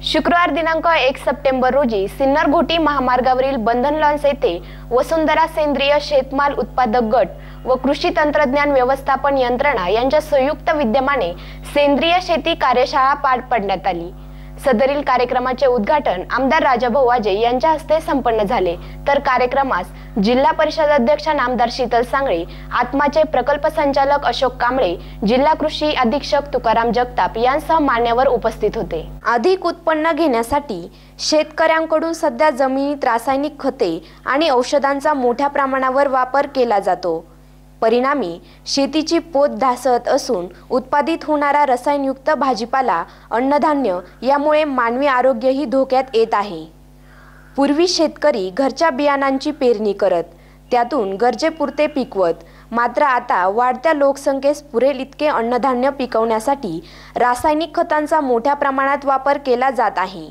शुक्रवार दिनांक एक सप्टेंबर रोजी सिन्नर घोटी महामार्गावरील बंधन लॉन्स येथे वसुंधरा सेंद्रिय शेतमाल उत्पादक गट व कृषी तंत्रज्ञान व्यवस्थापन यंत्रणा यांच्या संयुक्त विद्यमाने सेंद्रिय शेती कार्यशाळा पार पाडण्यात आली. सदरील कार्यक्रमाचे उद्घाटन आमदार राजाभाऊ वाजे यांच्या हस्ते संपन्न झाले. तर कार्यक्रमास जिल्हा परिषद अध्यक्ष नामदार शीतल सांगळे आत्माचे प्रकल्प संचालक अशोक कांबळे जिल्हा कृषी अधीक्षक तुकाराम जगताप यांसह मान्यवर उपस्थित होते. अधिक उत्पन्न घेण्यासाठी शेतकऱ्यांकडून सध्या जमिनीत रासायनिक खते आणि औषधांचा मोठ्या प्रमाणावर वापर केला जातो. परिणामी शेतीची पोत धासत असून उत्पादित होणारा रसायनयुक्त भाजीपाला अन्नधान्य यामुळे मानवी आरोग्यही धोक्यात येत आहे. पूर्वी शेतकरी घरच्या बियाणांची पेरणी करत त्यातून गरजेपुरते पिकवत मात्र आता वाढत्या लोकसंख्येस पुरेल इतके अन्नधान्य पिकवण्यासाठी रासायनिक खतांचा मोठ्या प्रमाणात वापर केला जात आहे.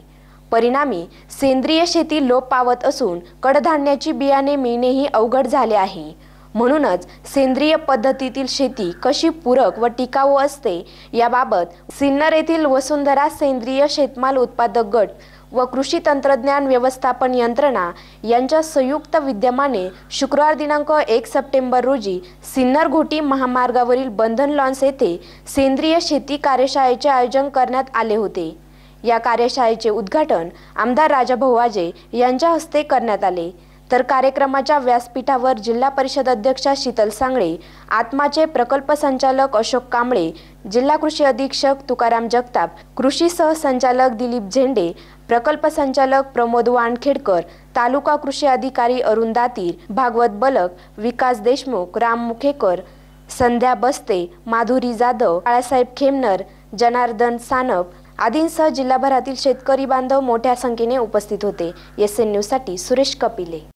परिणामी सेंद्रिय शेती लोप पावत असून कडधान्याची बियाणे मिळणेही अवघड झाले आहे. म्हणूनच सेंद्रिय पद्धतीतील शेती कशी पूरक व टिकाऊ असते याबाबत सिन्नर येथील वसुंधरा सेंद्रिय शेतमाल उत्पादक गट व कृषी तंत्रज्ञान व्यवस्थापन यंत्रणा यांच्या संयुक्त विद्यमाने शुक्रवार दिनांक एक सप्टेंबर रोजी सिन्नर घोटी महामार्गावरील बंधन लॉन्स येथे सेंद्रिय शेती कार्यशाळेचे आयोजन करण्यात आले होते. या कार्यशाळेचे उद्घाटन आमदार राजाभाऊ वाजे यांच्या हस्ते करण्यात आले. तर कार्यक्रमाच्या व्यासपीठावर जिल्हा परिषद अध्यक्षा शीतल सांगळे आत्माचे प्रकल्प संचालक अशोक कांबळे जिल्हा कृषी अधीक्षक तुकाराम जगताप कृषी सहसंचालक दिलीप झेंडे प्रकल्प संचालक प्रमोद वानखेडकर तालुका कृषी अधिकारी अरुण दातीर भागवत बलक विकास देशमुख राम मुखेकर संध्या बस्ते माधुरी जाधव बाळासाहेब खेमनर जनार्दन सानप आदींसह जिल्हाभरातील शेतकरी बांधव मोठ्या संख्येने उपस्थित होते. एस एन न्यूजसाठी सुरेश कपिले.